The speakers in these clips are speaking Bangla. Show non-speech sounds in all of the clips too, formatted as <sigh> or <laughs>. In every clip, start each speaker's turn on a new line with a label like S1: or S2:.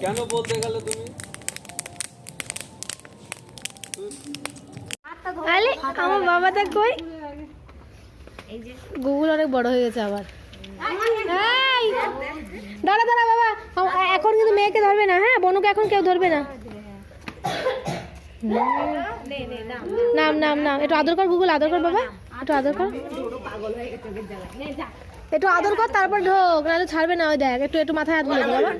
S1: কেন বলতে গেলে তুমি?
S2: আরে, আমার বাবাটা কই? গুগল অনেক বড় হয়ে গেছে আবার। দাঁড়া দাঁড়া, বাবা। এখন কিন্তু মেয়েকে ধরবে না হ্যাঁ? বনুকে এখন কেউ ধরবে না। নাম নাম নাম। একটু আদর কর, গুগল, আদর কর, বাবা। একটু আদর কর। একটু আদর কর তারপর ঢোক নাহলে ছাড়বে না ওই দেখ একটু একটু মাথায় হাত বুলে দে বাবা।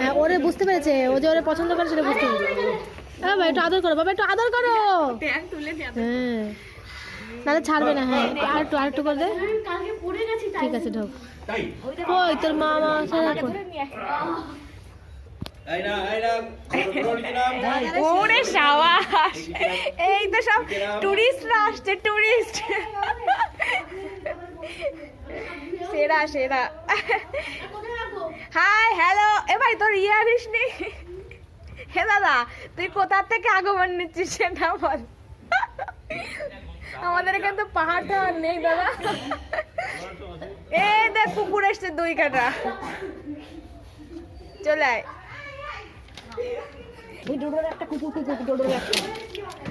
S2: হ্যাঁ ওরে বুঝতে পেরেছে ও যে ওরে পছন্দ করে সেটা বুঝতে পেরেছে। হ্যাঁ বাবা একটু আদর করো বাবা একটু আদর করো। হ্যাঁ নাহলে ছাড়বে না হ্যাঁ আর একটু আর একটু করে দে। ঠিক আছে ঢোক। ওই তোর মা মা
S3: ওরে সাবাস এই তো সব টুরিস্টরা আসছে টুরিস্ট। সেরা সেরা। হাই হ্যালো এ ভাই তোর ইয়ারিস নেই হে দাদা তুই কোথার থেকে আগমন নিচ্ছিস সেটা বল। আমাদের এখানে তো পাহাড় টাহাড় নেই দাদা। এই দেখ কুকুর এসছে দুই কাটা। চলে আয়। এই ডোডোর একটা কুকুর কুকুর ডোডোর একটা।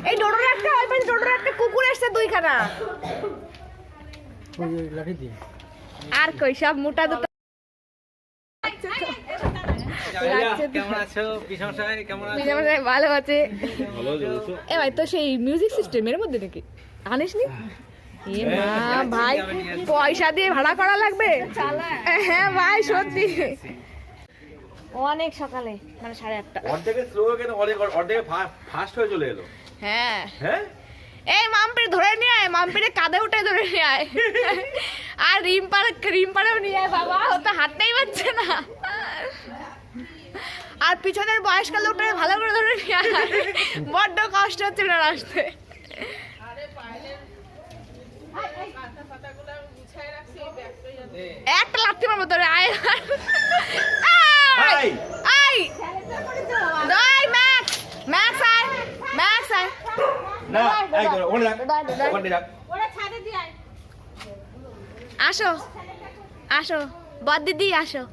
S3: এই ডোডোর একটা ওই পাশে ডোডোর একটা কুকুর এসছে দুইখানা আর কই সব মোটা দুটো
S1: কেমন আছো? বিশামশাই কেমন আছো
S3: পিজামা সাহেব ভালো আছে। এ ভাই তো সেই মিউজিক সিস্টেমের মধ্যে নাকি? আনিস নি মা ভাই পয়সা দিয়ে ভাড়া করা লাগবে? হ্যাঁ ভাই সত্যি। অনেক সকালে মানে সাড়ে আটটা।
S1: অর্ধেকে স্লো কেন অর্ধেক অর্ধেকে ফাস্ট হয়ে চলে এলো।
S3: হ্যাঁ।
S1: হ্যাঁ?
S3: এই মাম্পির ধরে নিয়ে আয় মাম্পিরে কাঁধে উঠে ধরে নিয়ে আয়। আর রিম্পার রিম্পারেও নিয়ে আয় বাবা ও তো হাঁটতেই পারছে না। আর পিছনের বয়স্ক লোকটা ভালো করে ধরে নিয়ে আয়। বড্ড কষ্ট হচ্ছে না আসতে। একটা লাথি মারবো তোরে আয়। আয়
S1: আয়
S3: ম্যাক্স ম্যাক্স আয় ম্যাক্স আয়
S1: না ওখানে রাখ ওখানে রাখ
S3: আসো আসো বদ দিদি আসো।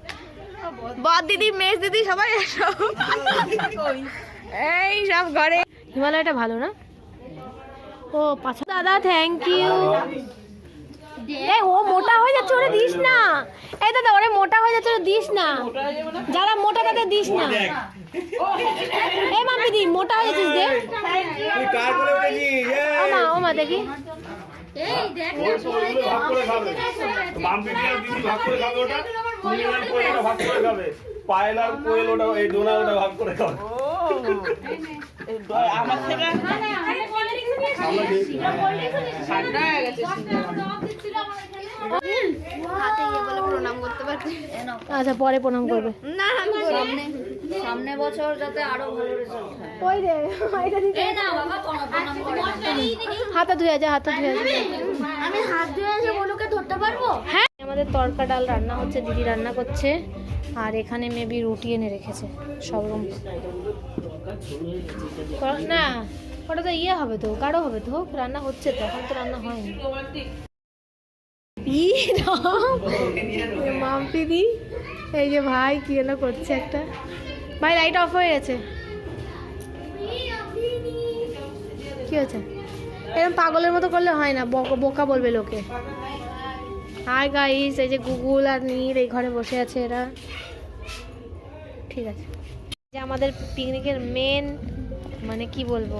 S3: বদ দিদি মেজ দিদি সবাই আসো। এই সব ঘরে।
S2: হিমালয়টা ভালো না? ও পাছা দাদা থ্যাংক ইউ এই ও মোটা হয়ে যাচ্ছে ওরে দিস না। এই দাদা ওরে মোটা হয়ে যাচ্ছে ওরে দিস না। যারা মোটা তাদের দিস না। এই মাম্পি দি মোটা হয়ে যাচ্ছিস দে
S1: তুই কার করে উঠেছিস?
S2: মা ও মা দেখি।
S4: ভাগ করে খাবে। মাম্পি আর দিদি ভাগ করে খাবে ওটা। তুমি আর কোয়েলটা ভাগ করে খাবে। পায়েল আর কোয়েল ওটা এই ডোনা ওটা ভাগ করে খাবে।
S2: আচ্ছা পরে প্রণাম করবে।
S3: না
S5: সামনে সামনে বছর যাতে আরও ভালো রেজাল্ট হয়।
S2: ওই রে এটা দিতে
S5: না বাবা প্রণাম প্রণাম
S2: হাতে ধুয়ে যা হাতে ধুয়ে যা
S5: আমি হাত ধুয়ে এসে বনুকে ধরতে পারব?
S2: হ্যাঁ। আমাদের তরকা ডাল রান্না হচ্ছে দিদি রান্না করছে আর এখানে মেবি রুটি এনে রেখেছে সব রকম না ওটা তো ইয়ে হবে তো গাঢ় হবে তো হোক রান্না হচ্ছে তো এখন তো রান্না হয়নি। ই মাম্পি দি এই যে ভাই কি এলো করছে একটা। ভাই লাইট অফ হয়ে গেছে। কি হচ্ছে এরকম পাগলের মতো করলে হয় না, বক- বোকা বলবে লোকে। হাই গাইস এই যে গুগল আর নীর এই ঘরে বসে আছে এরা। ঠিক আছে। যে আমাদের পিকনিকের মেন মানে কি বলব?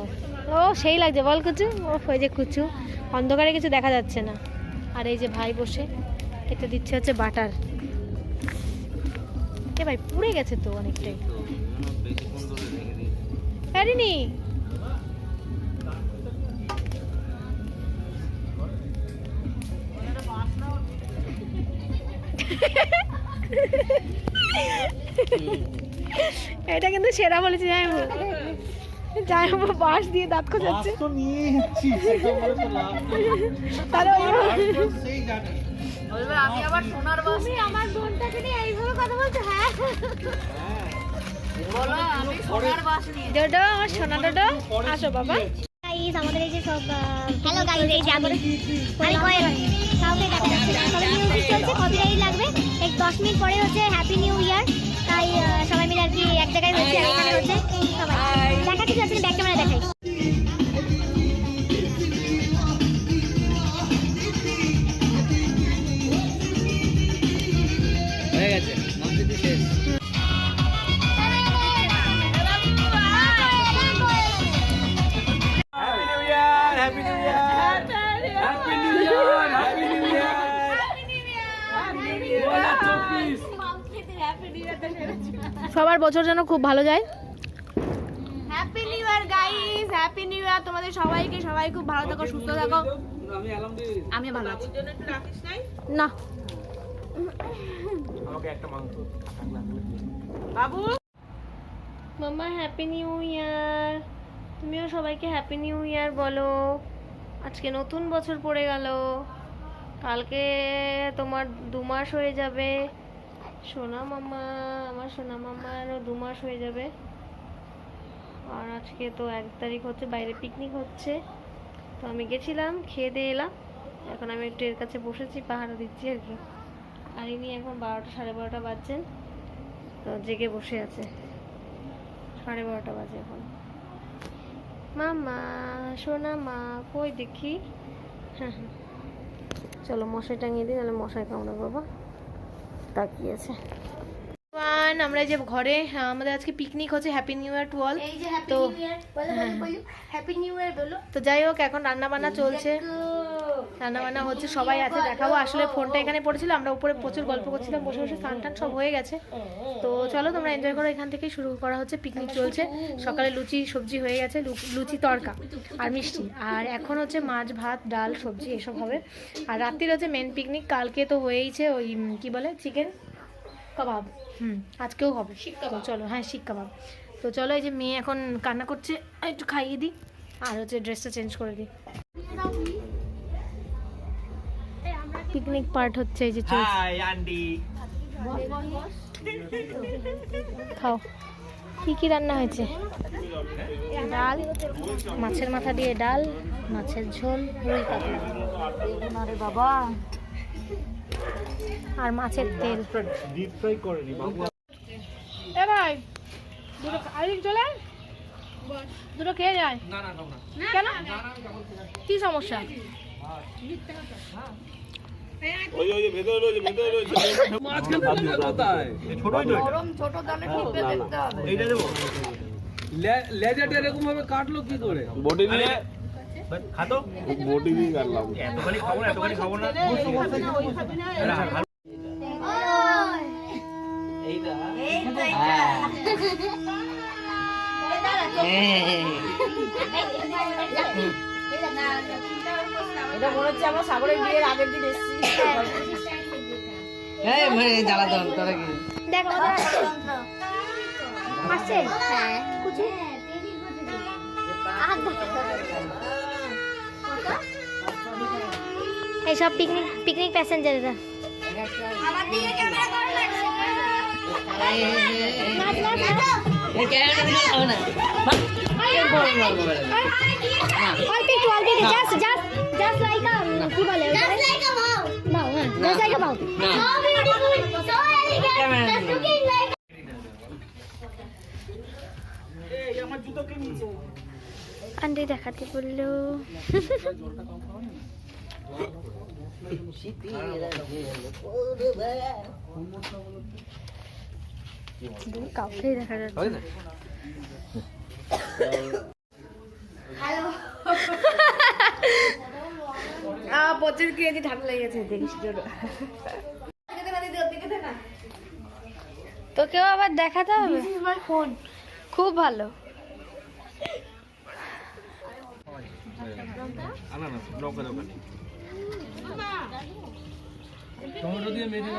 S2: ও, সেই লাগছে, বল কুচু। ও ওই যে কুচু। অন্ধকারে কিছু দেখা যাচ্ছে না। আর এই যে ভাই বসে, এটা দিচ্ছে হচ্ছে বাটার। এ ভাই, পুড়ে গেছে তো অনেকটাই। পারিনি এটা কিন্তু সেরা বলেছি হোক যাই হোক বাঁশ দিয়ে দাঁত খোঁজাচ্ছে।
S4: তো নিয়ে যাচ্ছি।
S2: তাহলে ওই-
S4: সেই জানে।
S5: বলবে আমি আবার সোনার বাস
S2: আমার বোনটাকে নিয়ে এইভাবে কথা বলছে? হ্যাঁ।
S5: বলো আমি সোনার বাস নিয়ে
S2: ডোডো আমার সোনা ডোডো আসো বাবা।
S6: গাইস আমাদের এই যে সব হ্যালো গাইস এই যে আমাদের আমি কয়েল কাউকে দেখা যাচ্ছে না সবাই মিউজিক চলছে কপিরাইট লাগবে। এক দশ মিনিট পরে হচ্ছে হ্যাপি নিউ ইয়ার তাই সবাই মিলে আর কি এক জায়গায়
S2: সবার বছর যেন খুব ভালো যায়।
S3: Happy new year guys happy new year তোমাদের সবাইকে। সবাই খুব ভালো থাকো সুস্থ থাকো।
S1: আমি আলহামদুলিল্লাহ
S3: আমি ভালো আছি।
S2: না।
S1: আমাকে একটা মাংস
S3: বাবু?
S2: মাম্মা হ্যাপি নিউ ইয়ার তুমিও সবাইকে হ্যাপি নিউ ইয়ার বলো। আজকে নতুন বছর পড়ে গেল। কালকে তোমার দু মাস হয়ে যাবে। সোনা মামা, আমার সোনা মামারও দু মাস হয়ে যাবে। আর আজকে তো এক তারিখ হচ্ছে, বাইরে পিকনিক হচ্ছে। তো আমি গেছিলাম, খেয়ে দিয়ে এলাম। এখন আমি একটু এর কাছে বসেছি পাহাড়া দিচ্ছি আর কি। আর ইনি এখন বারোটা, সাড়ে বারোটা বাজছেন। তো জেগে বসে আছে। সাড়ে বারোটা বাজে এখন। মামা, সোনা মা, কই দেখি? হ্যাঁ হ্যাঁ। চলো মশাই টাঙিয়ে দিই, নাহলে মশাই কামড়া বাবা। তাকিয়েছে। ওয়ান আমরা এই যে ঘরে আমাদের আজকে পিকনিক হচ্ছে happy new year to all তো
S6: হ্যাপি নিউ ইয়ার বলো
S2: তো যাই হোক এখন রান্না বান্না চলছে। রান্না বান্না হচ্ছে সবাই আছে দেখাবো। আসলে ফোনটা এখানে পড়েছিল আমরা উপরে প্রচুর গল্প করছিলাম বসে বসে স্নান টান সব হয়ে গেছে। তো চলো তোমরা এনজয় করো এখান থেকেই শুরু করা হচ্ছে পিকনিক চলছে। সকালে লুচি সবজি হয়ে গেছে লুচি তড়কা আর মিষ্টি। আর এখন হচ্ছে মাছ ভাত ডাল সবজি এসব হবে। আর রাত্রির হচ্ছে মেন পিকনিক কালকে তো হয়েইছে ওই কি বলে চিকেন কাবাব। হুম আজকেও হবে। চলো হ্যাঁ শিক কাবাব। তো চলো এই যে মেয়ে এখন কান্না করছে একটু খাইয়ে দিই। আর হচ্ছে ড্রেসটা চেঞ্জ করে দিই। পিকনিক পার্ট হচ্ছে এই যে
S1: হাই আন্টি
S2: খাও। কি কি রান্না হয়েছে? ডাল মাছের মাথা দিয়ে ডাল মাছের ঝোল রুই কাতলা
S3: বাবা।
S2: আর মাছের তেল।
S1: ডিপ ফ্রাই করেনি বাবু।
S2: এ ভাই দুটো আরেক চলে দুটো খেয়ে যায়।
S1: না না না।
S2: কেন? কি সমস্যা?
S4: ওই ওই ভেতরে রয়েছে ভেতরে রয়েছে
S1: কোথায় ছোটই তো
S3: গরম ছোট দালে টিপে দেখতে হবে
S1: এইটা দেবো লেজাটা এরকম ভাবে কাটলো কি করে
S4: বটি দিয়ে
S1: খাতো
S4: বটি দিয়ে কাটলাম
S1: এতখানি খাব না এতখানি খাব না ভালো- এইটা
S3: এটা মনে হচ্ছে আমরা সাগরের বিয়ের আগের দিন এসেছি
S2: দেখ আসছে
S6: হ্যাঁ কুচু আর এইসব পিকনিক পিকনিক প্যাসেঞ্জাররা আমার দিকে ক্যামেরা করে অল্প একটু অল্প একটু জাস্ট লাইক আ কি বলে জাস্ট লাইক আ বাউ বাউ হ্যাঁ just like a bow so beautiful so elegant just looking like aunty দেখাতে বলল। কাউকে দেখা যাচ্ছে
S1: হয় <laughs>
S3: পচির কেজি ঠান্ডা লেগেছে দেখিস জন্য
S2: তোকেও আবার দেখাতে হবে? ফোন খুব ভালো।
S1: টমেটো দিয়ে মেখে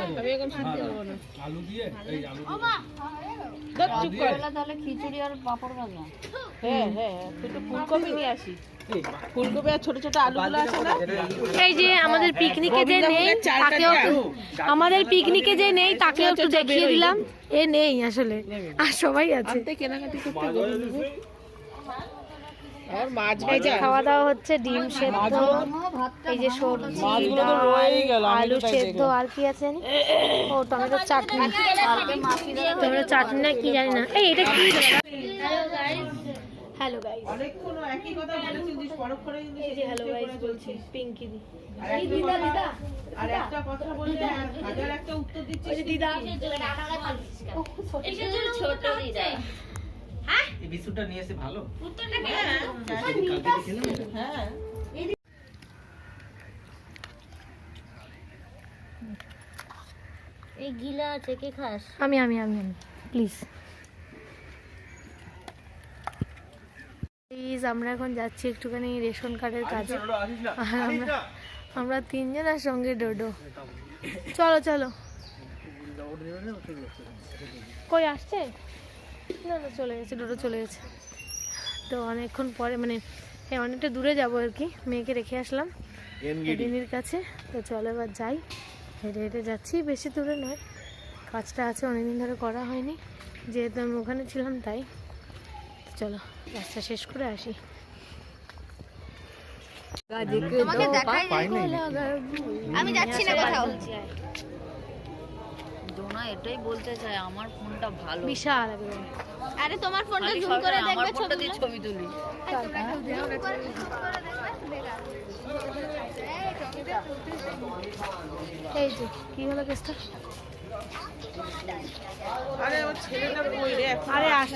S1: আলু দিয়ে? এই আলু দিয়ে।
S5: তাহলে খিচুড়ি আর পাপড় ভাজা।
S3: হ্যাঁ হ্যাঁ একটু ফুলকপি নিয়ে আসি। ফুলকপি আর ছোট ছোট আলুগুলো আছে না?
S2: এই যে আমাদের পিকনিকে যে নেই তাকেও আমাদের পিকনিকে যে নেই তাকেও একটু দেখিয়ে দিলাম। এ নেই আসলে। আর সবাই আছে।
S3: কেনাকাটি করতে
S2: খাওয়া দাওয়া হচ্ছে ডিম সেদ্ধ এই যে সবজি ডাল আলু সেদ্ধ আর কি আছে? ও টমেটো চাটনি। টমেটো চাটনি না কি জানি না। এই এটা কি? হ্যালো গাইস
S3: অনেকক্ষণ একই কথা বলেছিস পরক্ষণে কিন্তু
S2: এই যে হ্যালো গাইস বলছি পিঙ্কি দি।
S3: আর একটা কথা বললে হাজার একটা উত্তর দিচ্ছিস
S2: দিদা
S1: এই বিস্কুটটা নিয়ে এসে ভালো?
S3: হ্যাঁ
S6: এই গিলা আছে কে খাস?
S2: আমি আমি আমি আমি প্লিজ প্লিজ আমরা এখন যাচ্ছি একটুখানি রেশন কার্ডের কাজে। আর আমরা আমরা তিনজন সঙ্গে ডোডো। চলো চলো। কই আসছে? না না চলে গেছে ডোডো চলে গেছে। তো অনেকক্ষণ পরে মানে হ্যাঁ অনেকটা দূরে যাব আর কি। মেয়েকে রেখে আসলাম দিদির কাছে। তো চলো এবার যাই। হেঁটে হেঁটে যাচ্ছি বেশি দূরে নয়। কাজটা আছে অনেকদিন ধরে করা হয়নি। যেহেতু আমি ওখানে ছিলাম তাই। চলো রাস্তা শেষ করে আসি।
S6: আমি যাচ্ছি না কোথাও।
S5: ডোনা এটাই বলতে চায় আমার ফোনটা ভালো।
S2: বিশাল
S6: আরে তোমার ফোনটা জুম করে
S5: আমার
S6: দেখবে ছবি
S5: দিয়ে ছবি তুলি।
S2: এই যে কি হলো কেসটা? আরে আস।